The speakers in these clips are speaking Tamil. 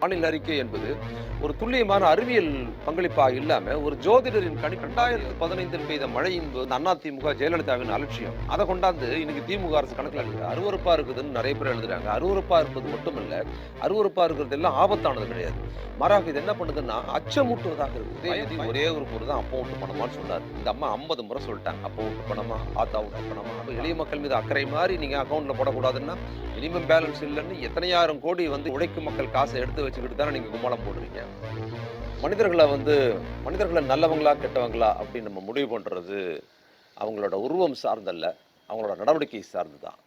மாநில அறிக்கை என்பது ஒரு துல்லியமான அறிவியல் பங்களிப்பாக இல்லாம ஒரு ஜோதிடரின் கணி ரெண்டாயிரத்தி பதினைந்தில் பெய்த மழையின் போது அதிமுக ஜெயலலிதாவின் அலட்சியம். அதை கொண்டாந்து இன்னைக்கு திமுக அரசு கணக்கில் எழுதுது. அருவருப்பா இருக்குதுன்னு நிறைய பேர் எழுதுறாங்க. அருவருப்பா இருப்பது மட்டுமல்ல அருவருப்பா இருக்கிறது எல்லாம் ஆபத்தானது கிடையாது. மாறாக இது என்ன பண்ணுதுன்னா அச்சமூட்டுவதாக இருக்குது. ஒரே ஒரு பொருள் தான் அப்போ விட்டு பணமான்னு சொன்னார். இந்த அம்மா ஐம்பது முறை சொல்லிட்டாங்க. அப்போ விட்டு பணமா ஆத்தா விட்டு பணமா அப்போ எளிய மக்கள் மீது அக்கறை மாதிரி நீங்க அக்கௌண்ட்ல போடக்கூடாதுன்னா மினிமம் பேலன்ஸ் இல்லைன்னு எத்தனையாயிரம் கோடி வந்து உழைக்கும் மக்கள் காசை எடுத்து வச்சுக்கிட்டு தானே நீங்க கும்பலம் போடுறீங்க? மனிதர்களை வந்து மனிதர்களை நல்லவங்களா கெட்டவங்களா அப்படின்னு நம்ம முடிவு பண்ணுறது அவங்களோட உருவம் சார்ந்தல்ல அவங்களோட நடவடிக்கை சார்ந்து தான்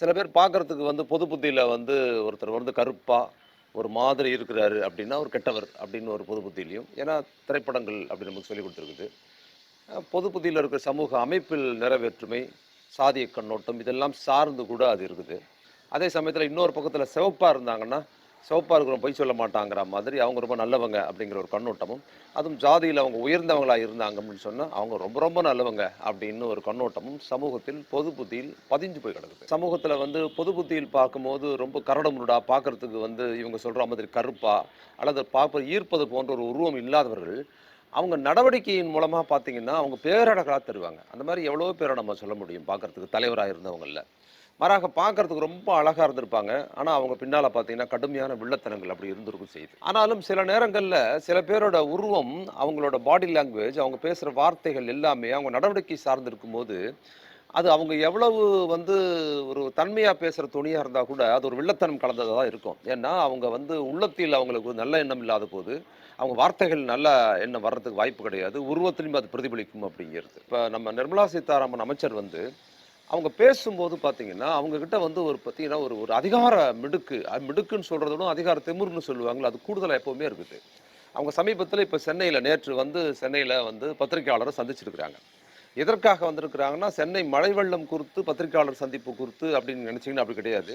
சில பேர் பார்க்குறதுக்கு வந்து பொது புத்தியில் வந்து ஒருத்தர் வந்து கருப்பாக ஒரு மாதிரி இருக்கிறாரு அப்படின்னா ஒரு கெட்டவர் அப்படின்னு ஒரு பொது புத்தியிலையும் ஏன்னா திரைப்படங்கள் அப்படின்னு நமக்கு சொல்லி கொடுத்துருக்குது. பொது புத்தியில் இருக்கிற சமூக அமைப்பில் நிறைவேற்றுமை சாதிய கண்ணோட்டம் இதெல்லாம் சார்ந்து கூட அது இருக்குது. அதே சமயத்தில் இன்னொரு பக்கத்தில் சிவப்பாக இருந்தாங்கன்னா சிவப்பாக இருக்கிறவங்க பொய் சொல்ல மாட்டாங்கிற மாதிரி அவங்க ரொம்ப நல்லவங்க அப்படிங்கிற ஒரு கண்ணோட்டமும் அதுவும் ஜாதியில் அவங்க உயர்ந்தவங்களாக இருந்தாங்க அப்படின்னு சொன்னால் அவங்க ரொம்ப ரொம்ப நல்லவங்க அப்படின்னு ஒரு கண்ணோட்டமும் சமூகத்தில் பொது புத்தியில் பதிஞ்சு போய் கிடக்குது. சமூகத்தில் வந்து பொது புத்தியில் பார்க்கும்போது ரொம்ப கரடமுருடா பார்க்கறதுக்கு வந்து இவங்க சொல்கிற மாதிரி கருப்பா அல்லது பார்ப்ப ஈர்ப்பது போன்ற ஒரு உருவம் இல்லாதவர்கள் அவங்க நடவடிக்கையின் மூலமாக பார்த்தீங்கன்னா அவங்க பேரழகாக தருவாங்க. அந்த மாதிரி எவ்வளோ பேரை நம்ம சொல்ல முடியும் பார்க்கறதுக்கு தலைவராக இருந்தவங்களில். மாறாக பார்க்கறதுக்கு ரொம்ப அழகாக இருந்திருப்பாங்க. ஆனால் அவங்க பின்னால் பார்த்தீங்கன்னா கடுமையான வில்லத்தனங்கள் அப்படி இருந்திருக்கும் செய்யுது ஆனாலும் சில நேரங்களில் சில பேரோட உருவம் அவங்களோட பாடி லாங்குவேஜ் அவங்க பேசுகிற வார்த்தைகள் எல்லாமே அவங்க நடவடிக்கை சார்ந்திருக்கும் போது அது அவங்க எவ்வளவு வந்து ஒரு தன்மையாக பேசுகிற துணியாக இருந்தால் கூட அது ஒரு வில்லத்தனம் கலந்ததாக தான் இருக்கும். ஏன்னா அவங்க வந்து உள்ளத்தில் அவங்களுக்கு நல்ல எண்ணம் இல்லாத போது அவங்க வார்த்தைகள் நல்ல எண்ணம் வர்றதுக்கு வாய்ப்பு கிடையாது. உருவத்திலையும் அது பிரதிபலிக்கும் அப்படிங்கிறது. இப்போ நம்ம நிர்மலா சீதாராமன் அமைச்சர் வந்து அவங்க பேசும்போது பார்த்தீங்கன்னா அவங்கக்கிட்ட வந்து ஒரு பார்த்தீங்கன்னா ஒரு ஒரு அதிகார மிடுக்கு அது மிடுக்குன்னு சொல்கிறத விட அதிகார திமிர்னு சொல்லுவாங்களே அது கூடுதலாக எப்போவுமே இருக்குது. அவங்க சமீபத்தில் இப்போ சென்னையில் நேற்று வந்து சென்னையில் வந்து பத்திரிகையாளரை சந்திச்சிருக்கிறாங்க. எதற்காக வந்திருக்கிறாங்கன்னா சென்னை மழை வெள்ளம் குறித்து பத்திரிகையாளர் சந்திப்பு குறித்து அப்படின்னு நினச்சிங்கன்னா அப்படி கிடையாது.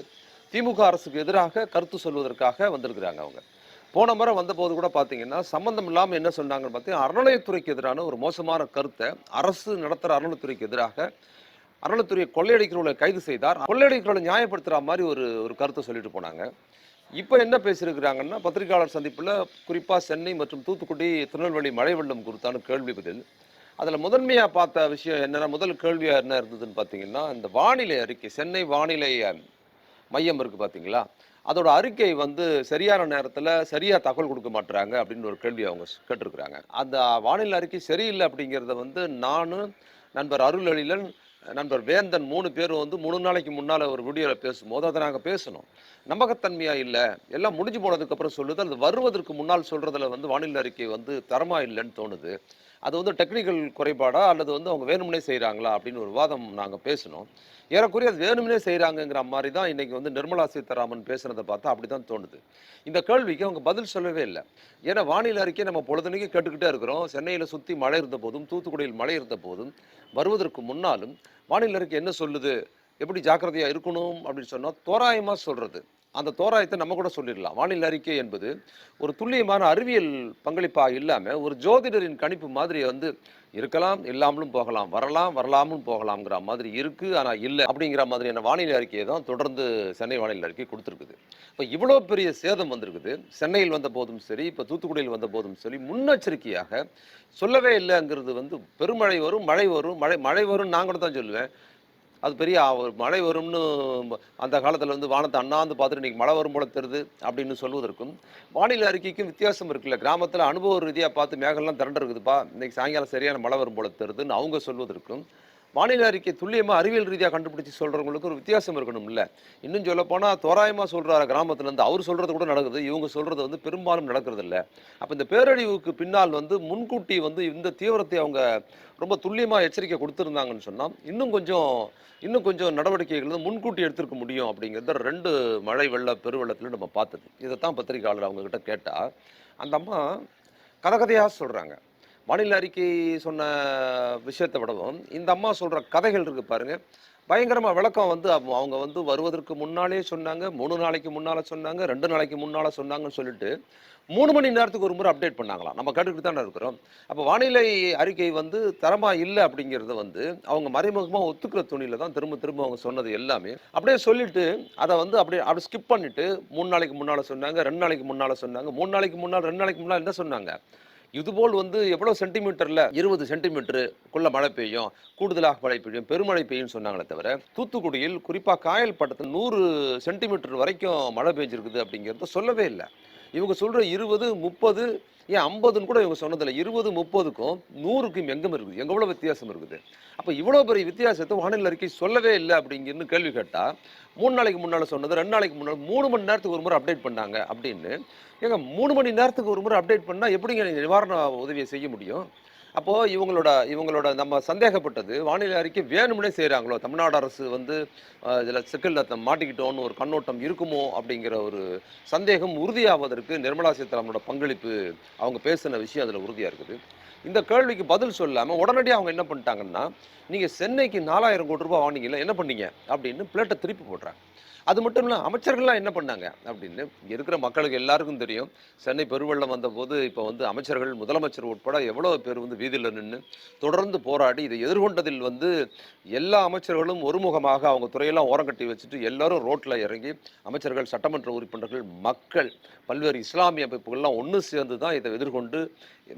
திமுக அரசுக்கு எதிராக கருத்து சொல்வதற்காக வந்திருக்கிறாங்க அவங்க. போன முறை வந்தபோது கூட பார்த்தீங்கன்னா சம்மந்தம் இல்லாமல் என்ன சொன்னாங்கன்னு பார்த்தீங்கன்னா அறநிலையத்துறைக்கு எதிரான ஒரு மோசமான கருத்தை அரசு நடத்துகிற அறநிலையத்துறைக்கு எதிராக அருளத்துறையை கொள்ளையடிக்கிறவங்களை கைது செய்தார். கொள்ளையடிக்கிறவங்களை நியாயப்படுத்துகிற மாதிரி ஒரு ஒரு கருத்தை சொல்லிட்டு போனாங்க. இப்போ என்ன பேசியிருக்கிறாங்கன்னா பத்திரிகையாளர் சந்திப்பில் குறிப்பாக சென்னை மற்றும் தூத்துக்குடி திருநெல்வேலி மழை வெள்ளம் குறித்தான கேள்வி பதில். அதில் முதன்மையாக பார்த்த விஷயம் என்னென்னா முதல் கேள்வியாக என்ன இருந்ததுன்னு பார்த்தீங்கன்னா இந்த வானிலை அறிக்கை சென்னை வானிலை மையம் இருக்குது பார்த்தீங்களா அதோட அறிக்கை வந்து சரியான நேரத்தில் சரியாக தகவல் கொடுக்க மாட்டுறாங்க அப்படின்னு ஒரு கேள்வி அவங்க கேட்டிருக்கிறாங்க. அந்த வானிலை அறிக்கை சரியில்லை அப்படிங்கிறத வந்து நானும் நண்பர் அருள் எழிலன் நண்பர் வேந்தன் மூணு பேர் வந்து மூணு நாளைக்கு முன்னால் ஒரு வீடியோவில் பேசும்போது அதை நாங்கள் பேசணும். நம்பகத்தன்மையாக இல்லை எல்லாம் முடிஞ்சு போனதுக்கப்புறம் சொல்லுது அது வருவதற்கு முன்னால் சொல்கிறதுல வந்து வானிலை அறிக்கை வந்து தரமாக இல்லைன்னு தோணுது. அது வந்து டெக்னிக்கல் குறைபாடா அல்லது வந்து அவங்க வேணும்னே செய்கிறாங்களா அப்படின்னு ஒரு வாதம் நாங்கள் பேசினோம். ஏறக்குறைய அது வேணும்னே செய்கிறாங்கங்கிற மாதிரி தான் இன்றைக்கி வந்து நிர்மலா சீதாராமன் பேசுனதை பார்த்தா அப்படி தான் தோணுது. இந்த கேள்விக்கு அவங்க பதில் சொல்லவே இல்லை. ஏன்னா வானிலை அறிக்கை நம்ம பொழுதுனைக்கு கேட்டுக்கிட்டே இருக்கிறோம். சென்னையில் சுற்றி மழை இருந்த போதும் தூத்துக்குடியில் மழை இருந்த போதும் வருவதற்கு முன்னாலும் வானிலை அறிக்கை என்ன சொல்லுது? எப்படி ஜாக்கிரதையாக இருக்கணும் அப்படின்னு சொன்னால் தோராயமாக சொல்கிறது அந்த தோராயத்தை நம்ம கூட சொல்லிடலாம். வானிலை அறிக்கை என்பது ஒரு துல்லியமான அறிவியல் பங்களிப்பாக இல்லாமல் ஒரு ஜோதிடரின் கணிப்பு மாதிரி வந்து இருக்கலாம் இல்லாமலும் போகலாம் வரலாம் வரலாமும் போகலாம்ங்கிற மாதிரி இருக்குது ஆனால் இல்லை அப்படிங்கிற மாதிரியான வானிலை அறிக்கையை தான் தொடர்ந்து சென்னை வானிலை அறிக்கை கொடுத்துருக்குது. இப்போ இவ்வளோ பெரிய சேதம் வந்திருக்குது. சென்னையில் வந்த போதும் சரி இப்போ தூத்துக்குடியில் வந்த போதும் சரி முன்னெச்சரிக்கையாக சொல்லவே இல்லைங்கிறது வந்து பெருமழை வரும் மழை வரும் மழை மழை வரும் நான் கூட தான் சொல்லுவேன். அது பெரிய ஒரு மழை வரும்னு அந்த காலத்தில் வந்து வானத்தை அண்ணாந்து பார்த்துட்டு இன்றைக்கி மழை வரும் போல தருது அப்படின்னு சொல்வதற்கும் வானிலை அறிக்கைக்கும் வித்தியாசம் இருக்குல்ல. கிராமத்தில் அனுபவ ரீதியாக பார்த்து மேகம்லாம் திரண்டு இருக்குதுப்பா. இன்றைக்கி சாயங்காலம் சரியான மழை வரும் போல தருதுன்னு அவங்க சொல்வதற்கும் வானிலை அறிக்கை துல்லியமாக அறிவியல் ரீதியாக கண்டுபிடிச்சி சொல்கிறவங்களுக்கு ஒரு வித்தியாசம் இல்லை இன்னும் சொல்லப்போனால் தோராயமாக சொல்கிறாரு கிராமத்துலேருந்து அவர் சொல்கிறது கூட நடக்குது. இவங்க சொல்கிறது வந்து பெரும்பாலும் நடக்கிறது இல்லை அப்போ இந்த பேரழிவுக்கு பின்னால் வந்து முன்கூட்டி வந்து இந்த தீவிரத்தை அவங்க ரொம்ப துல்லியமாக எச்சரிக்கை கொடுத்துருந்தாங்கன்னு சொன்னால் இன்னும் கொஞ்சம் இன்னும் கொஞ்சம் நடவடிக்கைகள் வந்து முன்கூட்டி எடுத்திருக்க முடியும் அப்படிங்கிறத ரெண்டு மழை வெள்ள பெருவெள்ளத்தில் நம்ம பார்த்தது. இதைத்தான் பத்திரிகையாளர் அவங்கக்கிட்ட கேட்டால் அந்த அம்மா கதகதையாக சொல்கிறாங்க வானிலை அறிக்கை சொன்ன விஷயத்தை விடவும் இந்த அம்மா சொல்கிற கதைகள் இருக்குது பாருங்கள் பயங்கரமாக விளக்கம் வந்து அவங்க அவங்க வந்து வருவதற்கு முன்னாலே சொன்னாங்க மூணு நாளைக்கு முன்னால் சொன்னாங்க ரெண்டு நாளைக்கு முன்னால் சொன்னாங்கன்னு சொல்லிட்டு மூணு மணி நேரத்துக்கு ஒரு முறை அப்டேட் பண்ணாங்களாம். நம்ம கேட்டுக்கிட்டு தானே இருக்கிறோம். அப்போ வானிலை அறிக்கை வந்து தரமாக இல்லை அப்படிங்கிறத வந்து அவங்க மறைமுகமாக ஒத்துக்கிற துணியில் தான் திரும்ப திரும்ப அவங்க சொன்னது எல்லாமே. அப்படியே சொல்லிட்டு அதை வந்து அப்படியே அப்படி ஸ்கிப் பண்ணிட்டு மூணு நாளைக்கு முன்னால் சொன்னாங்க ரெண்டு நாளைக்கு முன்னால் சொன்னாங்க மூணு நாளைக்கு முன்னால் ரெண்டு நாளைக்கு முன்னால் என்ன சொன்னாங்க? இதுபோல் வந்து எவ்வளோ சென்டிமீட்டரில் இருபது சென்டிமீட்டருக்குள்ள மழை பெய்யும் கூடுதலாக மழை பெய்யும் பெருமழை பெய்யும் சொன்னாங்களே தவிர தூத்துக்குடியில் குறிப்பாக காயல் பட்டத்தில் நூறு சென்டிமீட்டர் வரைக்கும் மழை பெய்ஞ்சிருக்குது அப்படிங்கிறத சொல்லவே இல்லை. இவங்க சொல்கிற இருபது முப்பது ஏன் ஐம்பதுன்னு கூட இவங்க சொன்னதில்லை. இருபது முப்பதுக்கும் நூறுக்கும் எங்கும் இருக்குது? எங்கே எவ்வளோ வித்தியாசம் இருக்குது? அப்போ இவ்வளோ பெரிய வித்தியாசத்தை வானிலை அறிக்கை சொல்லவே இல்லை அப்படிங்கிறது கேள்வி கேட்டால் மூணு நாளைக்கு முன்னால் சொன்னது ரெண்டு நாளைக்கு முன்னால் மூணு மணி நேரத்துக்கு ஒரு முறை அப்டேட் பண்ணாங்க அப்படின்னு. ஏங்க மூணு மணி நேரத்துக்கு ஒரு முறை அப்டேட் பண்ணால் எப்படிங்க நீங்கள் நிவாரண உதவியை செய்ய முடியும்? அப்போது இவங்களோட இவங்களோட நம்ம சந்தேகப்பட்டது வானிலை அறிக்கை வேணும்னே செய்கிறாங்களோ தமிழ்நாடு அரசு வந்து இதில் சிக்கலில் மாட்டிக்கிட்டோன்னு ஒரு கண்ணோட்டம் இருக்குமோ? அப்படிங்கிற ஒரு சந்தேகம் உறுதியாவதற்கு நிர்மலா சீதாராமனோட பங்களிப்பு அவங்க பேசின விஷயம் அதில் உறுதியாக இருக்குது. இந்த கேள்விக்கு பதில் சொல்லாமல் உடனடியாக அவங்க என்ன பண்ணிட்டாங்கன்னா நீங்கள் சென்னைக்கு நாலாயிரம் கோடி ரூபாய் வாங்கினீங்களா என்ன பண்ணீங்க? அப்படின்னு பிளேட்டை திருப்பி போடுறாங்க. அது மட்டும் இல்லை அமைச்சர்கள்லாம் என்ன பண்ணாங்க அப்படின்னு இங்கே இருக்கிற மக்களுக்கு எல்லாருக்கும் தெரியும். சென்னை பெருவெள்ளம் வந்தபோது இப்போ வந்து அமைச்சர்கள் முதலமைச்சர் உட்பட எவ்வளோ பேர் வந்து வீதியில் நின்று தொடர்ந்து போராடி இதை எதிர்கொண்டதில் வந்து எல்லா அமைச்சர்களும் ஒருமுகமாக அவங்க துறையெல்லாம் ஓரங்கட்டி வச்சுட்டு எல்லாரும் ரோட்டில் இறங்கி அமைச்சர்கள் சட்டமன்ற உறுப்பினர்கள் மக்கள் பல்வேறு இஸ்லாமிய அமைப்புகள்லாம் ஒன்று சேர்ந்து தான் இதை எதிர்கொண்டு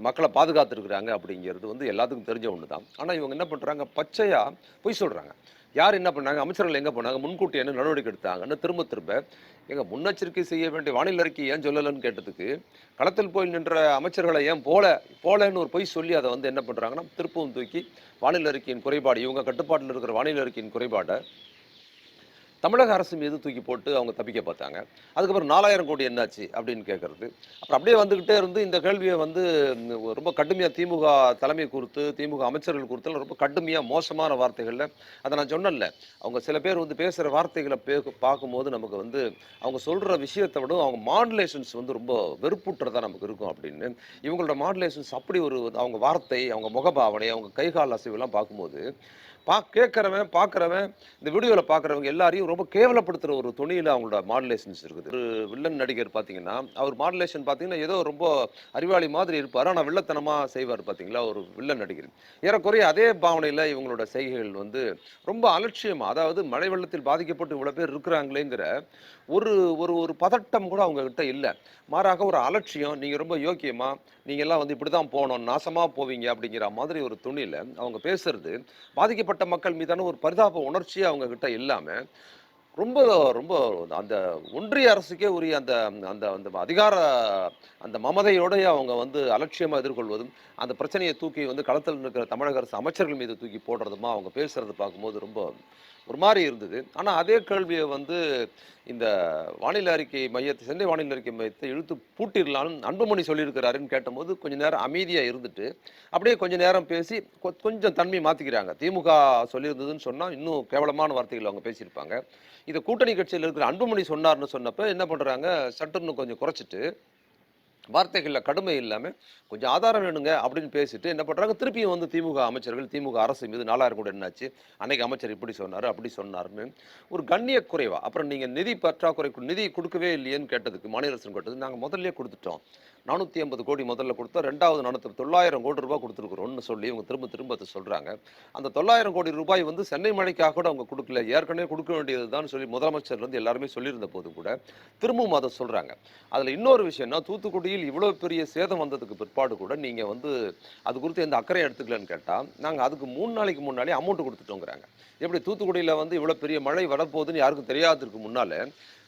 மக்களை பாதுகாத்துருக்குறாங்க அப்படிங்கிறது வந்து எல்லாத்துக்கும் தெரிஞ்ச ஒன்று தான் ஆனால் இவங்க என்ன பண்ணுறாங்க பச்சையாக பொய் சொல்கிறாங்க யார் என்ன பண்ணாங்க? அமைச்சர்கள் எங்கே போனாங்க? முன்கூட்டி என்ன நடவடிக்கை எடுத்தாங்கன்னு திரும்ப திரும்ப? எங்கள் முன்னெச்சரிக்கை செய்ய வேண்டிய வானிலை அறிக்கை ஏன் சொல்லலைன்னு கேட்டதுக்கு களத்தில் போய் நின்ற அமைச்சர்களை ஏன் போல போலன்னு ஒரு பொய் சொல்லி அதை வந்து என்ன பண்ணுறாங்கன்னா திருப்பவும் தூக்கி வானிலை அறிக்கையின் குறைபாடு இவங்க கட்டுப்பாட்டில் இருக்கிற வானிலை அறிக்கையின் குறைபாடை தமிழக அரசு மீது தூக்கி போட்டு அவங்க தப்பிக்க பார்த்தாங்க. அதுக்கப்புறம் நாலாயிரம் கோடி என்னாச்சு அப்படின்னு கேட்கறது அப்புறம் அப்படியே வந்துக்கிட்டே இருந்து இந்த கேள்வியை வந்து ரொம்ப கடுமையாக திமுக தலைமை குறித்து திமுக அமைச்சர்கள் குறித்து ரொம்ப கடுமையாக மோசமான வார்த்தைகளில் அதை நான் சொன்னேன்ல. அவங்க சில பேர் வந்து பேசுகிற வார்த்தைகளை பே பார்க்கும்போது நமக்கு வந்து அவங்க சொல்கிற விஷயத்தை விட அவங்க மாடுலேஷன்ஸ் வந்து ரொம்ப வெறுப்புற்றதாக நமக்கு இருக்கும் அப்படின்னு. இவங்களோட மாடுலேஷன்ஸ் அப்படி ஒரு அவங்க வார்த்தை அவங்க முகபாவனை அவங்க கைகால் அசைவெல்லாம் பார்க்கும்போது பா கேட்குறவன் பார்க்குறவன் இந்த வீடியோவில் பார்க்குறவங்க எல்லாரையும் ரொம்ப கேவலப்படுத்துகிற ஒரு துணியில் அவங்களோட மாடுலேஷன்ஸ் இருக்குது. ஒரு வில்லன் நடிகர் பார்த்தீங்கன்னா அவர் மாடுலேஷன் பார்த்தீங்கன்னா ஏதோ ரொம்ப அறிவாளி மாதிரி இருப்பார். ஆனால் வில்லத்தனமாக செய்வார் பார்த்தீங்களா ஒரு வில்லன் நடிகர். ஏறக்குறைய அதே பாவனையில் இவங்களோட செய்கைகள் வந்து ரொம்ப அலட்சியமாக அதாவது மழை வெள்ளத்தில் பாதிக்கப்பட்டு இவ்வளோ பேர் இருக்கிறாங்களேங்கிற ஒரு ஒரு ஒரு பதட்டம் கூட அவங்கக்கிட்ட இல்லை. மாறாக ஒரு அலட்சியம் நீங்கள் ரொம்ப யோக்கியமாக நீங்கள் எல்லாம் வந்து இப்படி தான் போகணும் நாசமாக போவீங்க அப்படிங்கிற மாதிரி ஒரு துணியில் அவங்க பேசுறது பாதிக்கப்பட்ட மக்கள் மீதான ஒரு பரிதாப உணர்ச்சியே அவங்க கிட்ட இல்லாமல் ரொம்ப ரொம்ப அந்த ஒன்றிய அரசுக்கே உரிய அந்த அந்த அந்த அதிகார அந்த மமதையோடய அவங்க வந்து அலட்சியமாக எதிர்கொள்வதும் அந்த பிரச்சனையை தூக்கி வந்து களத்தில் இருக்கிற தமிழக அரசு அமைச்சர்கள் மீது தூக்கி போடுறதுமா அவங்க பேசுறது பார்க்கும்போது ரொம்ப ஒரு மாதிரி இருந்தது. ஆனால் அதே கேள்வியை வந்து இந்த வானிலை அறிக்கை மையத்தை சென்னை வானிலை அறிக்கை மையத்தை இழுத்து பூட்டிடலாம்னு அன்புமணி சொல்லியிருக்கிறாருன்னு கேட்டபோது கொஞ்ச நேரம் அமைதியாக இருந்துட்டு அப்படியே கொஞ்ச நேரம் பேசி கொஞ்சம் தன்மை மாற்றிக்கிறாங்க திமுக சொல்லியிருந்ததுன்னு சொன்னால் இன்னும் கேவலமான வார்த்தைகள் அவங்க பேசியிருப்பாங்க. இதை கூட்டணி கட்சியில் இருக்கிற அன்புமணி சொன்னார்னு சொன்னப்போ என்ன பண்ணுறாங்க சட்டுன்னு கொஞ்சம் குறைச்சிட்டு வார்த்தைகளில் கடுமை இல்லாமல் கொஞ்சம் ஆதாரம் வேணுங்க அப்படின்னு பேசிட்டு என்ன பண்ணுறாங்க திருப்பியும் வந்து திமுக அமைச்சர்கள் திமுக அரசு மீது நாலாயிரம் கூட என்னாச்சு? அன்னைக்கு அமைச்சர் இப்படி சொன்னார் அப்படி சொன்னார்னு ஒரு கண்ணிய குறைவா. அப்புறம் நீங்கள் நிதி பற்றாக்குறை நிதி கொடுக்கவே இல்லையேன்னு கேட்டதுக்கு மாநில அரசு கேட்டது நாங்கள் முதல்ல கொடுத்துட்டோம். நானூற்றி ஐம்பது கோடி முதல்ல கொடுத்தோம். ரெண்டாவது நானூற்றி தொள்ளாயிரம் கோடி ரூபாய் கொடுத்துருக்குறோம்னு சொல்லி இவங்க திரும்ப திரும்ப அதை சொல்கிறாங்க அந்த தொள்ளாயிரம் கோடி ரூபாய் வந்து சென்னை மழைக்காக கூட அவங்க கொடுக்கல. ஏற்கனவே கொடுக்க வேண்டியது சொல்லி முதலமைச்சர் வந்து எல்லாருமே சொல்லியிருந்த போது கூட திரும்பவும் அதை சொல்கிறாங்க அதில் இன்னொரு விஷயம்னா தூத்துக்குடியில் இவ்வளோ பெரிய சேதம் வந்ததுக்கு பிற்பாடு கூட நீங்கள் வந்து அது குறித்து எந்த அக்கறையும் எடுத்துக்கலன்னு கேட்டால் நாங்கள் அதுக்கு மூணு நாளைக்கு முன்னாலே அமௌண்ட் கொடுத்துட்டோங்கிறாங்க. எப்படி தூத்துக்குடியில் வந்து இவ்வளோ பெரிய மழை வரப்போகுதுன்னு யாருக்கும் தெரியாததுக்கு முன்னாலே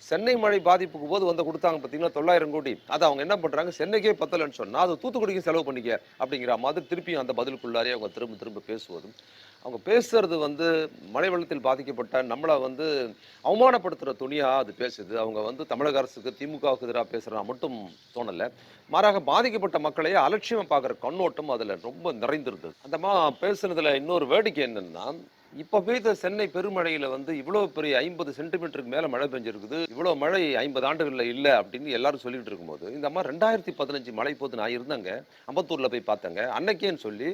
சென்னை மழை பாதிப்புக்கு போது வந்து கொடுத்தாங்க பார்த்தீங்கன்னா தொள்ளாயிரம் கோடி. அதை அவங்க என்ன பண்ணுறாங்க சென்னைக்கே பத்தலைன்னு சொன்னால் அது தூத்துக்குடிக்கு செலவு பண்ணிக்க அப்படிங்கிற மாதிரி திருப்பியும் அந்த பதிலுக்குள்ளாரே அவங்க திரும்ப திரும்ப பேசுவதும் அவங்க பேசுறது வந்து மழை வெள்ளத்தில் பாதிக்கப்பட்ட நம்மளை வந்து அவமானப்படுத்துகிற துணியாக அது பேசுது. அவங்க வந்து தமிழக அரசுக்கு திமுகவுக்கு எதிராக பேசுகிறா மட்டும் தோணலை. மாறாக பாதிக்கப்பட்ட மக்களையே அலட்சியமாக பார்க்குற கண்ணோட்டம் அதில் ரொம்ப நிறைந்திருந்தது. அந்த மா பேசுனதில் இன்னொரு வேடிக்கை என்னென்னா இப்போ பெய்த சென்னை பெருமழையில் வந்து இவ்வளோ பெரிய ஐம்பது சென்டிமீட்டருக்கு மேலே மழை பெஞ்சிருக்குது. இவ்வளோ மழை ஐம்பது ஆண்டுகளில் இல்லை அப்படின்னு எல்லாரும் சொல்லிட்டு இருக்கும்போது இந்த மாதிரி ரெண்டாயிரத்தி பதினஞ்சு மழை போது நான் இருந்தேங்க. அம்பத்தூரில் போய் பார்த்தேங்க. அன்னைக்கேன்னு சொல்லி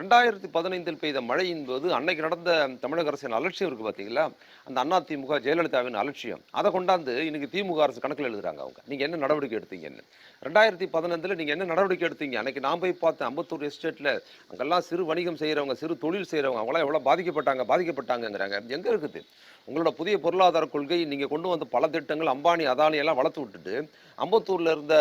ரெண்டாயிரத்தி பதினைந்தில் பெய்த மழையின் போது அன்னைக்கு நடந்த தமிழக அரசின் அலட்சியம் இருக்குது பார்த்தீங்களா அந்த அண்ணா திமுக ஜெயலலிதாவின் அலட்சியம். அதை கொண்டாந்து இன்னைக்கு திமுக அரசு கணக்கில் எழுதுறாங்க அவங்க. நீங்கள் என்ன நடவடிக்கை எடுத்தீங்கன்னு ரெண்டாயிரத்தி பதினஞ்சில் நீங்கள் என்ன நடவடிக்கை எடுத்தீங்க? அன்னைக்கு நான் போய் பார்த்தேன் அம்பத்தூர் எஸ்டேட்டில் அங்கெல்லாம் சிறு வணிகம் செய்கிறவங்க சிறு தொழில் செய்கிறவங்க அவங்களாம் எவ்வளோ பாதிக்கப்பட்டாங்க பாதிக்கப்பட்டாங்கங்கிறாங்க. எங்கே இருக்குது? உங்களோட புதிய பொருளாதார கொள்கை நீங்கள் கொண்டு வந்த பல திட்டங்கள் அம்பானி அதானி எல்லாம் வளர்த்து விட்டுட்டு அம்பத்தூரில் இருந்த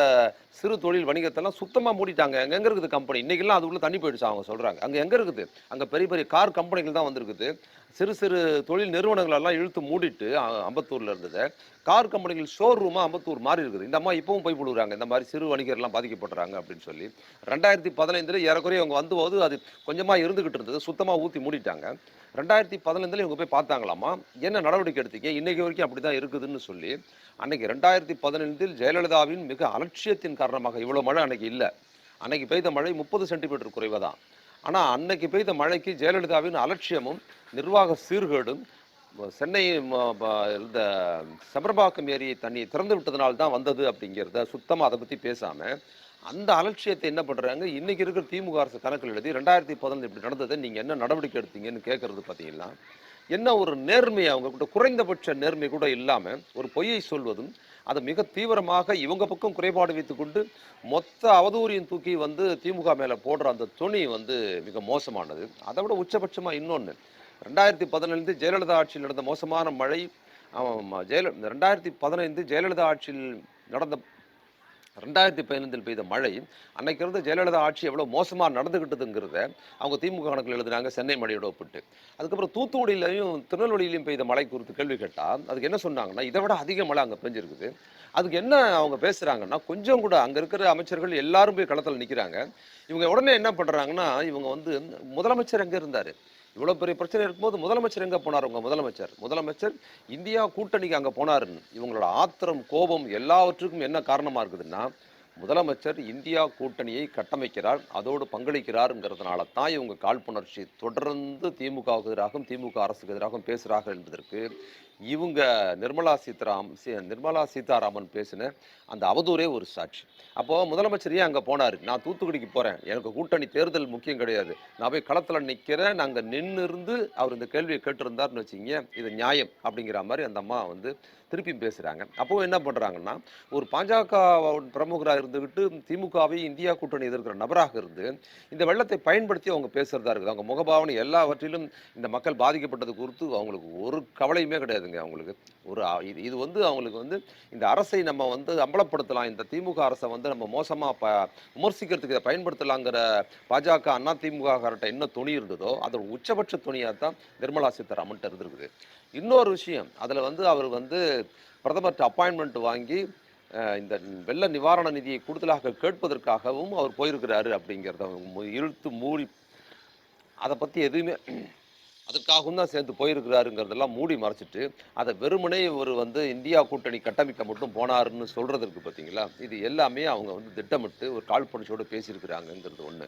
சிறு தொழில் வணிகத்தெல்லாம் சுத்தமாக மூடிட்டாங்க. அங்கே எங்கே இருக்குது கம்பெனி இன்றைக்கெல்லாம் அது உள்ள தண்ணி போயிடுச்சு அவங்க சொல்கிறாங்க அங்கே எங்கே இருக்குது? அங்கே பெரிய பெரிய கார் கம்பெனிகள் தான் வந்திருக்குது. சிறு சிறு தொழில் நிறுவனங்களெல்லாம் இழுத்து மூடிட்டு அம்பத்தூரில் இருந்தது. இருந்ததை கார் கம்பெனிகள் ஷோர் அம்பத்தூர் மாறி இருக்குது. இந்த அம்மா இப்பவும் போய் போடுறாங்க இந்த மாதிரி சிறு வணிகர்லாம் பாதிக்கப்படுறாங்க அப்படின்னு சொல்லி. ரெண்டாயிரத்தி பதினைந்துல ஏறக்குறைய அவங்க வந்தபோது அது கொஞ்சமாக இருந்துகிட்டு இருந்தது. சுத்தமாக ஊற்றி மூடிட்டாங்க. ரெண்டாயிரத்தி பதினைந்துல இவங்க போய் பார்த்தாங்களாமா என்ன நடவடிக்கை எடுத்தீங்க? இன்றைக்கு வரைக்கும் அப்படி தான் இருக்குதுன்னு சொல்லி அன்னைக்கு ரெண்டாயிரத்தி பதினைந்தில் ஜெயலலிதா ஜெயலலிதாவின் மிக அலட்சியத்தின் காரணமாக இவ்வளவு மழை அன்னைக்கு இல்லை. அன்னைக்கு பெய்த மழை முப்பது சென்டிமீட்டர் குறைவு தான் ஆனா அன்னைக்கு பெய்த மழைக்கு ஜெயலலிதாவின் அலட்சியமும் நிர்வாக சீர்கேடும் சென்னை இந்த சபரபாக்கம் ஏரியை தண்ணி திறந்து விட்டதுனால தான் வந்தது அப்படிங்கிறத சுத்தமாக அதை பத்தி பேசாம அந்த அலட்சியத்தை என்ன பண்றாங்க? இன்னைக்கு இருக்கிற திமுக அரசு கணக்கில் எழுதி ரெண்டாயிரத்தி பதினஞ்சு இப்படி நடந்ததை நீங்க என்ன நடவடிக்கை எடுத்தீங்கன்னு கேட்கறது பார்த்தீங்கன்னா என்ன ஒரு நேர்மை அவங்க கிட்ட குறைந்தபட்ச நேர்மை கூட இல்லாமல் ஒரு பொய்யை சொல்வதும் அதை மிக தீவிரமாக இவங்க பக்கம் குறைபாடு வைத்துக்கொண்டு மொத்த அவதூறியும் தூக்கி வந்து திமுக மேலே போடுற அந்த துணி வந்து மிக மோசமானது. அதை விட உச்சபட்சமாக இன்னொன்று ரெண்டாயிரத்தி பதினைந்து ஜெயலலிதா ஆட்சியில் நடந்த மோசமான மழை ஆமாம், ஜெயல ரெண்டாயிரத்தி பதினைந்து ஜெயலலிதா ஆட்சியில் நடந்த ரெண்டாயிரத்தி பதினைந்தில் பெய்த மழை அன்னைக்கு இருந்த ஜெயலலிதா ஆட்சி எவ்வளோ மோசமாக நடந்துக்கிட்டதுங்கிறத அவங்க திமுக கணக்கில் எழுதுனாங்க சென்னை மழையோட ஒப்பிட்டு. அதுக்கப்புறம் தூத்துக்குடியிலையும் திருநெல்வேலியிலையும் பெய்த மழை குறித்து கேள்வி கேட்டால் அதுக்கு என்ன சொன்னாங்கன்னா இதை விட அதிக மழை அங்கே பெஞ்சிருக்குது. அதுக்கு என்ன அவங்க பேசுகிறாங்கன்னா கொஞ்சம் கூட அங்கே இருக்கிற அமைச்சர்கள் எல்லாரும் போய் களத்தில் நிற்கிறாங்க இவங்க உடனே என்ன பண்ணுறாங்கன்னா இவங்க வந்து முதலமைச்சர் எங்கே இருந்தார்? இவ்வளோ பெரிய பிரச்சனை இருக்கும்போது முதலமைச்சர் எங்கே போனார் உங்கள் முதலமைச்சர்? முதலமைச்சர் இந்தியா கூட்டணிக்கு அங்கே போனாருன்னு. இவங்களோட ஆத்திரம் கோபம் எல்லாவற்றுக்கும் என்ன காரணமாக இருக்குதுன்னா முதலமைச்சர் இந்தியா கூட்டணியை கட்டமைக்கிறார் அதோடு பங்களிக்கிறாருங்கிறதுனால தான் இவங்க காழ்ப்புணர்ச்சி தொடர்ந்து திமுகவுக்கு எதிராகவும் திமுக அரசுக்கு எதிராகவும் பேசுகிறார்கள் என்பதற்கு இவங்க நிர்மலா சீதாராம் நிர்மலா சீதாராமன் பேசின அந்த அவதூறே ஒரு சாட்சி. அப்போ முதலமைச்சரையே அங்கே போனார்? நான் தூத்துக்குடிக்கு போகிறேன் எனக்கு கூட்டணி தேர்தல் முக்கியம் கிடையாது. நான் போய் களத்தில் நிற்கிறேன் நாங்கள் நின்று இருந்து அவர் இந்த கேள்வியை கேட்டிருந்தார்னு வச்சிங்க இது நியாயம் அப்படிங்கிற மாதிரி அந்த அம்மா வந்து திருப்பி பேசுகிறாங்க அப்போ என்ன பண்ணுறாங்கன்னா ஒரு பாஜக பிரமுகராக இருந்துக்கிட்டு திமுகவை இந்தியா கூட்டணி எதிர்க்கிற நபராக இருந்து இந்த வெள்ளத்தை பயன்படுத்தி அவங்க பேசுகிறதா இருக்குது. அவங்க முகபாவனை எல்லாவற்றிலும் இந்த மக்கள் பாதிக்கப்பட்டது குறித்து அவங்களுக்கு ஒரு கவலையுமே கிடையாது. கிடையாதுங்க அவங்களுக்கு. ஒரு இது இது வந்து அவங்களுக்கு வந்து இந்த அரசை நம்ம வந்து அம்பலப்படுத்தலாம் இந்த திமுக அரசை வந்து நம்ம மோசமாக ப விமர்சிக்கிறதுக்கு இதை பயன்படுத்தலாங்கிற பாஜக அண்ணா திமுக கார்ட்ட என்ன துணி இருந்ததோ அதோட உச்சபட்ச துணியாக தான் நிர்மலா சீதாராமன்ட்ட இருந்திருக்குது. இன்னொரு விஷயம் அதில் வந்து அவர் வந்து பிரதமர்கிட்ட அப்பாயின்மெண்ட் வாங்கி அஹ், இந்த வெள்ள நிவாரண நிதியை கூடுதலாக கேட்பதற்காகவும் அவர் போயிருக்கிறாரு அப்படிங்கிறத அவங்க இழுத்து மூடி அதை பற்றி எதுவுமே அதற்காகவும் தான் சேர்ந்து போயிருக்கிறாருங்கிறதெல்லாம் மூடி மறைச்சிட்டு அதை வெறுமனே இவர் வந்து இந்தியா கூட்டணி கட்டமைக்க மட்டும் போனாருன்னு சொல்கிறதுக்கு பார்த்தீங்களா இது எல்லாமே அவங்க வந்து திட்டமிட்டு ஒரு காழ்ப்புணர்ச்சியோடு பேசியிருக்கிறாங்கங்கிறது ஒன்று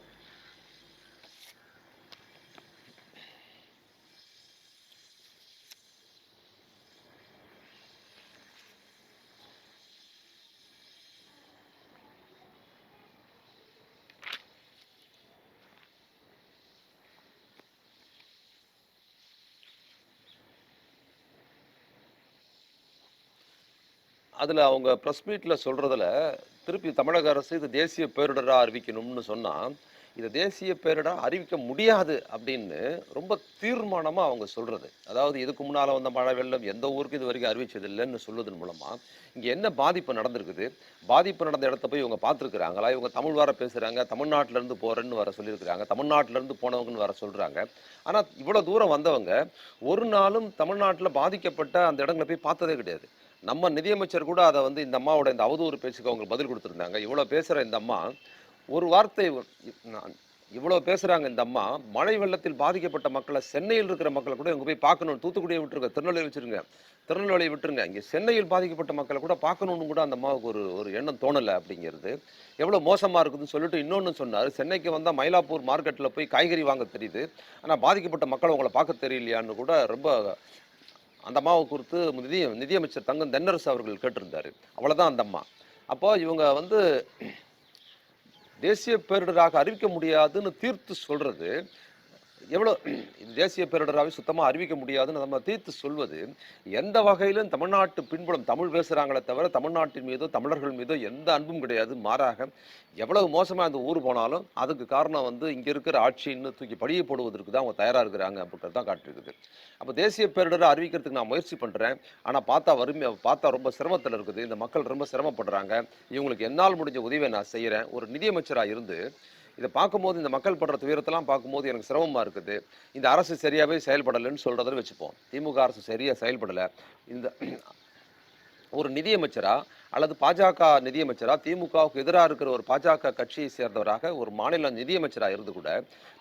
அதில் அவங்க ப்ரெஸ் மீட்டில் சொல்கிறதுல திருப்பி தமிழக அரசு இது தேசிய பேரிடராக அறிவிக்கணும்னு சொன்னால் இதை தேசிய பேரிடராக அறிவிக்க முடியாது அப்படின்னு ரொம்ப தீர்மானமாக அவங்க சொல்கிறது அதாவது இதுக்கு முன்னால் வந்த மழை வெள்ளம் எந்த ஊருக்கு இது வரைக்கும் அறிவிச்சதில்லைன்னு சொல்வதன் மூலமாக இங்கே என்ன பாதிப்பு நடந்திருக்குது? பாதிப்பு நடந்த இடத்த போய் இவங்க பார்த்துருக்குறாங்களா? இவங்க தமிழ் வர பேசுகிறாங்க தமிழ்நாட்டிலேருந்து போகிறேன்னு வர சொல்லியிருக்கிறாங்க தமிழ்நாட்டிலேருந்து போனவங்கன்னு வர சொல்கிறாங்க ஆனால் இவ்வளோ தூரம் வந்தவங்க ஒரு நாளும் தமிழ்நாட்டில் பாதிக்கப்பட்ட அந்த இடங்களை போய் பார்த்ததே கிடையாது. நம்ம நிதியமைச்சர் கூட அதை வந்து இந்த அம்மாவோட இந்த அவதூறு பேச்சுக்கு அவங்க பதில் கொடுத்துருந்தாங்க. இவ்வளோ பேசுகிற இந்த அம்மா ஒரு வார்த்தை இவ்வளோ பேசுகிறாங்க இந்த அம்மா மழை வெள்ளத்தில் பாதிக்கப்பட்ட மக்களை சென்னையில் இருக்கிற மக்களை கூட இங்கே போய் பார்க்கணும். தூத்துக்குடியை விட்டுருங்க திருநெல்வேலி வச்சிருங்க திருநெல்வேலியை விட்டுருங்க. இங்கே சென்னையில் பாதிக்கப்பட்ட மக்களை கூட பார்க்கணும்னு கூட அந்த அம்மாவுக்கு ஒரு ஒரு எண்ணம் தோணலை அப்படிங்கிறது. எவ்வளோ மோசமாக இருக்குதுன்னு சொல்லிட்டு இன்னொன்று சொன்னார். சென்னைக்கு வந்தால் மயிலாப்பூர் மார்க்கெட்டில் போய் காய்கறி வாங்க தெரியுது. ஆனால் பாதிக்கப்பட்ட மக்களை உங்களை பார்க்க தெரியலையான்னு கூட ரொம்ப அந்த அம்மாவை குறித்து நிதி நிதியமைச்சர் தங்கம் தென்னரசு அவர்கள் கேட்டிருந்தாரு. அவ்வளவுதான் அந்த அம்மா. அப்போ இவங்க வந்து தேசிய பேரிடராக அறிவிக்க முடியாதுன்னு தீர்த்து சொல்றது எவ்வளோ இது தேசிய பேரிடராகவே சுத்தமாக அறிவிக்க முடியாதுன்னு நம்ம தீர்த்து சொல்வது எந்த வகையிலும் தமிழ்நாட்டு பின்புலம் தமிழ் பேசுகிறாங்களே தவிர தமிழ்நாட்டின் மீதோ தமிழர்கள் மீதோ எந்த அன்பும் கிடையாது. மாறாக எவ்வளவு மோசமாக அந்த ஊர் போனாலும் அதுக்கு காரணம் வந்து இங்கே இருக்கிற ஆட்சின்னு தூக்கி படியை போடுவதற்கு தான் அவங்க தயாராக இருக்கிறாங்க அப்படின்றது தான் காட்டிருக்குது அப்போ தேசிய பேரிடரை அறிவிக்கிறதுக்கு நான் முயற்சி பண்ணுறேன் ஆனால் பார்த்தா வறுமை பார்த்தா ரொம்ப சிரமத்தில் இருக்குது. இந்த மக்கள் ரொம்ப சிரமப்படுறாங்க. இவங்களுக்கு என்னால் முடிஞ்ச உதவியை நான் செய்கிறேன் ஒரு நிதியமைச்சராக இருந்து இதை பார்க்கும்போது இந்த மக்கள் படுற துயரத்தெல்லாம் பார்க்கும்போது எனக்கு சிரமமாக இருக்குது. இந்த அரசு சரியாகவே செயல்படலைன்னு சொல்கிறத வச்சுப்போம். திமுக அரசு சரியாக செயல்படலை. இந்த ஒரு நிதியமைச்சரா அல்லது பாஜக நிதியமைச்சராக திமுகவுக்கு எதிராக இருக்கிற ஒரு பாஜக கட்சியை சேர்ந்தவராக ஒரு மாநில நிதியமைச்சராக இருந்து கூட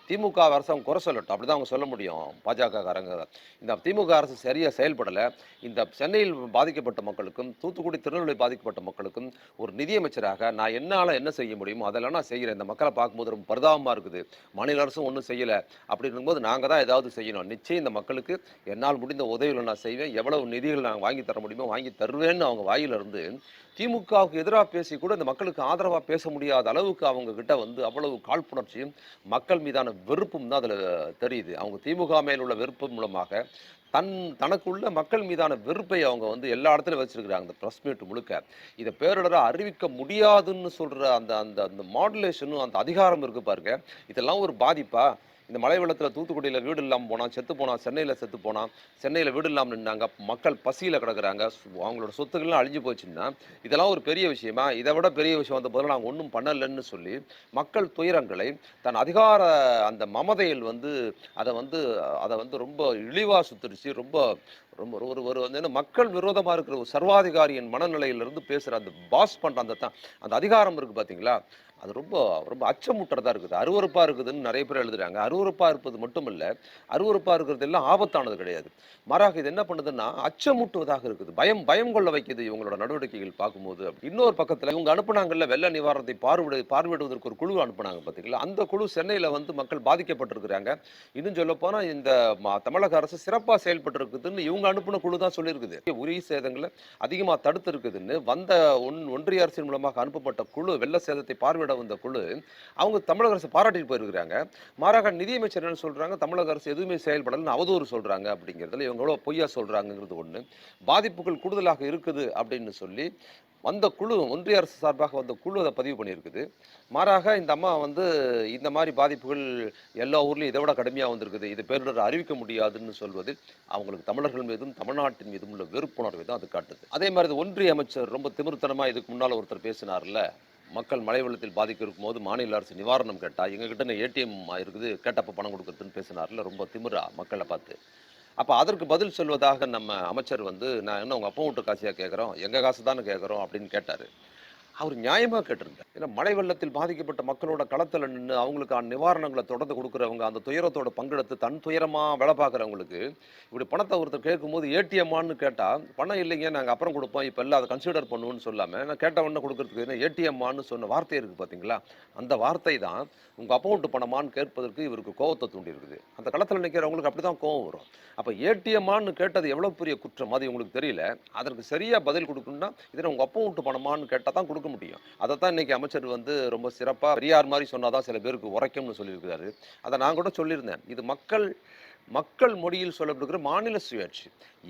திமுக அரசு அவங்க குறை சொல்லட்டும். அப்படி தான் அவங்க சொல்ல முடியும். பாஜக காரங்க இந்த திமுக அரசு சரியாக செயல்படலை. இந்த சென்னையில் பாதிக்கப்பட்ட மக்களுக்கும் தூத்துக்குடி திருநெல்வேலி பாதிக்கப்பட்ட மக்களுக்கும் ஒரு நிதியமைச்சராக நான் என்னால் என்ன செய்ய முடியுமோ அதெல்லாம் நான் செய்கிறேன் இந்த மக்களை பார்க்கும்போது ரொம்ப பரிதாபமாக இருக்குது. மாநில அரசும் ஒன்றும் செய்யலை. அப்படிங்கும்போது நாங்கள் தான் ஏதாவது செய்யணும். நிச்சயம் இந்த மக்களுக்கு என்னால் முடிந்த உதவிகளை நான் செய்வேன். எவ்வளவு நிதிகள் நான் வாங்கி தர முடியுமோ வாங்கி தருவேன்னு அவங்க வாயிலிருந்து திமுகவுக்கு எதிராக பேசி கூட இந்த மக்களுக்கு ஆதரவாக பேச முடியாத அளவுக்கு அவங்க கிட்ட வந்து அவ்வளவு காழ்ப்புணர்ச்சியும் மக்கள் மீதான வெறுப்பும் தான் அதில் தெரியுது. அவங்க திமுக மேல் உள்ள வெறுப்பு மூலமாக தன் தனக்குள்ள மக்கள் மீதான வெறுப்பை அவங்க வந்து எல்லா இடத்துலையும் வச்சிருக்கிறாங்க. அந்த ப்ரெஸ் மீட் முழுக்க. இதை பேரிடராக அறிவிக்க முடியாதுன்னு சொல்கிற அந்த அந்த அந்த மாடுலேஷனும் அந்த அதிகாரம் இருக்கு பாருங்க. இதெல்லாம் ஒரு பாதிப்பா? இந்த மழை வெள்ளத்தில் தூத்துக்குடியில் வீடு இல்லாமல் போனால் செத்து போனால் சென்னையில் செத்து போனால் சென்னையில் வீடு இல்லாமல் நின்றாங்க மக்கள் பசியில் கிடக்குறாங்க. அவங்களோட சொத்துக்கள்லாம் அழிஞ்சு போச்சுன்னா இதெல்லாம் ஒரு பெரிய விஷயமா இதை விட பெரிய விஷயம் வந்த போதில் நாங்கள் ஒன்றும் பண்ணலைன்னு சொல்லி மக்கள் துயரங்களை தன் அதிகார அந்த மமதையில் வந்து அதை வந்து அதை வந்து ரொம்ப இழிவாக சுத்தரிச்சு ரொம்ப ரொம்ப ஒரு- ஒரு ஒரு வந்து என்ன மக்கள் விரோதமாக இருக்கிற ஒரு சர்வாதிகாரியின் மனநிலையிலிருந்து பேசுகிற அந்த பாஸ் பண்ணுற அந்த தான் அந்த அதிகாரம் இருக்குது பார்த்தீங்களா அது ரொம்ப ரொம்ப அச்சமூட்டுறதா இருக்குது. அருவறுப்பாக இருக்குதுன்னு நிறைய பேர் எழுதுறாங்க. அருவறுப்பாக இருப்பது மட்டும் இல்லை அருவருப்பா இருக்கிறது எல்லாம் ஆபத்தானது கிடையாது. மாறாக இது என்ன பண்ணுதுன்னா அச்சமூட்டுவதாக இருக்குது. பயம் பயம் கொள்ள வைக்கிறது இவங்களோட நடவடிக்கைகள் பார்க்கும்போது. இன்னொரு பக்கத்தில் இவங்க அனுப்புனாங்கல்ல வெள்ள நிவாரணத்தை பார்வையிட பார்வையிடுவதற்கு ஒரு குழு அனுப்புனாங்க பார்த்தீங்களா அந்த குழு சென்னையில் வந்து மக்கள் பாதிக்கப்பட்டிருக்கிறாங்க. இன்னும் சொல்ல போனால் இந்த தமிழக அரசு சிறப்பாக செயல்பட்டு இருக்குதுன்னு இவங்க அனுப்பின குழு தான் சொல்லியிருக்குது. உரிய சேதங்களை அதிகமாக தடுத்து இருக்குதுன்னு வந்த ஒன் ஒன்றிய அரசின் மூலமாக அனுப்பப்பட்ட குழு வெள்ள சேதத்தை பார்வையிட வந்த குழு அவங்க தமிழக அரசு பாராட்டிட்டு போயிருக்கிறாங்க. மாறாக நிதியமைச்சர் என்ன சொல்கிறாங்க தமிழக அரசு எதுவுமே செயல்படலன்னு அவதூறு சொல்கிறாங்க அப்படிங்கிறதுல இவங்க எவ்வளவு பொய்யா சொல்கிறாங்கிறது ஒன்று பாதிப்புகள் கூடுதலாக இருக்குது அப்படின்னு சொல்லி வந்த குழு ஒன்றிய அரசு சார்பாக வந்த குழு அதை பதிவு பண்ணியிருக்குது. மாறாக இந்த அம்மா வந்து இந்த மாதிரி பாதிப்புகள் எல்லா ஊர்லேயும் இதை விட கடுமையாக வந்திருக்குது. இது பேரிடர் அறிவிக்க முடியாதுன்னு சொல்வது அவங்களுக்கு தமிழர்கள் மீதும் தமிழ்நாட்டின் மீதும் உள்ள வெறுப்புணர்வை தான் அது காட்டுது. அதே மாதிரி ஒன்றிய அமைச்சர் ரொம்ப திமிர்த்தனமாக இதுக்கு முன்னால் ஒருத்தர் பேசினார்ல மக்கள் மழை வெள்ளத்தில் பாதிக்க இருக்கும்போது மாநில அரசு நிவாரணம் கேட்டால் எங்ககிட்ட ஏடிஎம் இருக்குது கேட்டப்ப பணம் கொடுக்குறதுன்னு பேசினார்ல ரொம்ப திமிரா மக்களை பார்த்து. அப்போ அதற்கு பதில் சொல்வதாக நம்ம அமைச்சர் வந்து நான் என்ன உங்கள் அப்பா வீட்டு காசியாக கேட்குறோம்? எங்கள் காசு தானே கேட்குறோம்? அப்படின்னு கேட்டார். அவர் நியாயமாக கேட்டிருந்தார். ஏன்னா மழை வெள்ளத்தில் பாதிக்கப்பட்ட மக்களோட களத்தில் நின்று அவங்களுக்கான நிவாரணங்களை தொடர்ந்து கொடுக்குறவங்க அந்த துயரத்தோட பங்கெடுத்து தன் துயரமாக வேலை பார்க்குறவங்களுக்கு இப்படி பணத்தை ஒருத்தர் கேட்கும்போது ஏடிஎம்மான்னு கேட்டால் பணம் இல்லைங்க நாங்கள் அப்புறம் கொடுப்போம். இப்போ எல்லாம் அதை கன்சிடர் பண்ணுவோம்னு சொல்லாமல் நான் கேட்ட உடனே என்ன ஏடிஎம்மான்னு சொன்ன வார்த்தை இருக்குது பார்த்தீங்களா அந்த வார்த்தை தான் உங்கள் அக்கௌண்ட் பணமான்னு கேட்பதற்கு இவருக்கு கோவத்தை தூண்டி இருக்குது அந்த களத்தில் நிற்கிறவங்களுக்கு அப்படி தான் கோவம் வரும். அப்போ ஏடிஎம்மான்னு கேட்டது எவ்வளோ பெரிய குற்றம்? அது உங்களுக்கு தெரியல. அதற்கு சரியாக பதில் கொடுக்கணும்னா இதில் உங்கள் அப்பா வீட்டு பணமான்னு கேட்டால் தான் கொடுக்க முடியும். அதை தான் இன்னைக்கு அமைச்சர் வந்து ரொம்ப சிறப்பாக பெரியார் மாதிரி சொன்னாதான் சில பேருக்கு உரைக்கும்னு சொல்லியிருக்கிறாரு. அதை நான் கூட சொல்லியிருந்தேன். இது மக்கள் மக்கள் மொழியில் சொல்லப்படுகிற மாநில சுயாட்சி.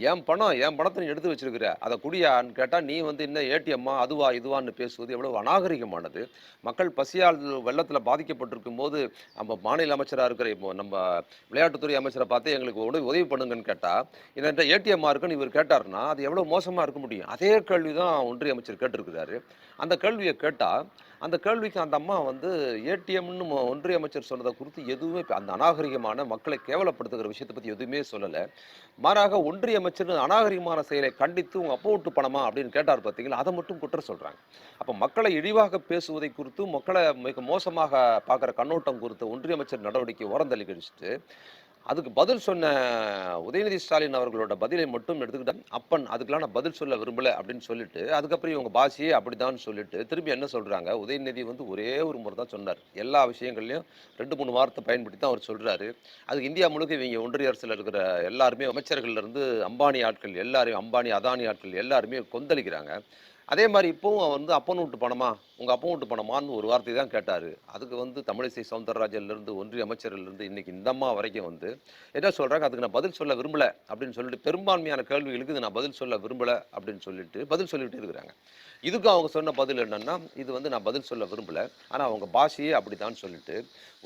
என் பணம் என் பணத்தை நீ எடுத்து வச்சிருக்கிற? அதை குடியான்னு கேட்டால் நீ வந்து என்ன ஏடிஎம்மா அதுவா இதுவான்னு பேசுவது எவ்வளவு அநாகரிகமானது. மக்கள் பசியால் வெள்ளத்தில் பாதிக்கப்பட்டிருக்கும் போது நம்ம மாநில அமைச்சராக இருக்கிற இப்போ நம்ம விளையாட்டுத்துறை அமைச்சரை பார்த்து எங்களுக்கு உதவி உதவி பண்ணுங்கன்னு கேட்டால் என்னென்ன ஏடிஎம்மா இருக்குன்னு இவர் கேட்டாருன்னா அது எவ்வளோ மோசமாக இருக்க முடியும்? அதே கேள்வி தான் ஒன்றிய அமைச்சர் கேட்டிருக்கிறாரு. அந்த கேள்வியை கேட்டால் அந்த கேள்விக்கு அந்த அம்மா வந்து ஏடிஎம்னு ஒன்றிய அமைச்சர் சொன்னதை குறித்து எதுவுமே அந்த அநாகரிகமான மக்களை கேவலப்படுத்துகிற விஷயத்தை பற்றி எதுவுமே சொல்லலை. மாறாக ஒன்றிய அமைச்சர் அநாகரிகமான செயலை கண்டித்து உங்கள் அப்போ விட்டு பணமா? அப்படின்னு கேட்டார் பார்த்தீங்களா அதை மட்டும் குற்றம் சொல்கிறாங்க அப்போ மக்களை இழிவாக பேசுவதை குறித்து மக்களை மிக மோசமாக பார்க்குற கண்ணோட்டம் குறித்து ஒன்றிய அமைச்சர் நடவடிக்கை ஓரந்தள்ளி கழிச்சுட்டு அதுக்கு பதில் சொன்ன உதயநிதி ஸ்டாலின் அவர்களோட பதிலை மட்டும் எடுத்துக்கிட்டேன் அப்பன் அதுக்கெல்லாம் நான் பதில் சொல்ல விரும்பலை அப்படின்னு சொல்லிட்டு அதுக்கப்புறம் இவங்க பாஷையே அப்படிதான் சொல்லிட்டு திரும்பி என்ன சொல்கிறாங்க உதயநிதி வந்து ஒரே ஒரு முறை தான் சொன்னார். எல்லா விஷயங்கள்லையும் ரெண்டு மூணு வார்த்தை பயன்படுத்தி தான் அவர் சொல்கிறாரு அதுக்கு இந்தியா முழுக்க இவங்க ஒன்றிய அரசில் இருக்கிற எல்லாருமே அமைச்சர்கள்லேருந்து அம்பானி ஆட்கள் எல்லாரையும் அம்பானி அதானி ஆட்கள் எல்லாருமே கொந்தளிக்கிறாங்க. அதே மாதிரி இப்போவும் அவன் வந்து அப்பன் விட்டு பணமா? உங்கள் அப்பா விட்டு பணமான்னு ஒரு வார்த்தை தான் கேட்டார். அதுக்கு வந்து தமிழிசை சவுந்தரராஜன்லேருந்து ஒன்றிய அமைச்சர்லேருந்து இருந்து இன்னைக்கு இந்த அம்மா வரைக்கும் வந்து என்ன சொல்கிறாங்க அதுக்கு நான் பதில் சொல்ல விரும்பலை அப்படின்னு சொல்லிட்டு பெரும்பான்மையான கேள்விகளுக்கு இது நான் பதில் சொல்ல விரும்பலை அப்படின்னு சொல்லிட்டு பதில் சொல்லிட்டு இருக்கிறாங்க. இதுக்கு அவங்க சொன்ன பதில் என்னென்னா இது வந்து நான் பதில் சொல்ல விரும்பலை. ஆனால் அவங்க பாஷையே அப்படிதான் சொல்லிட்டு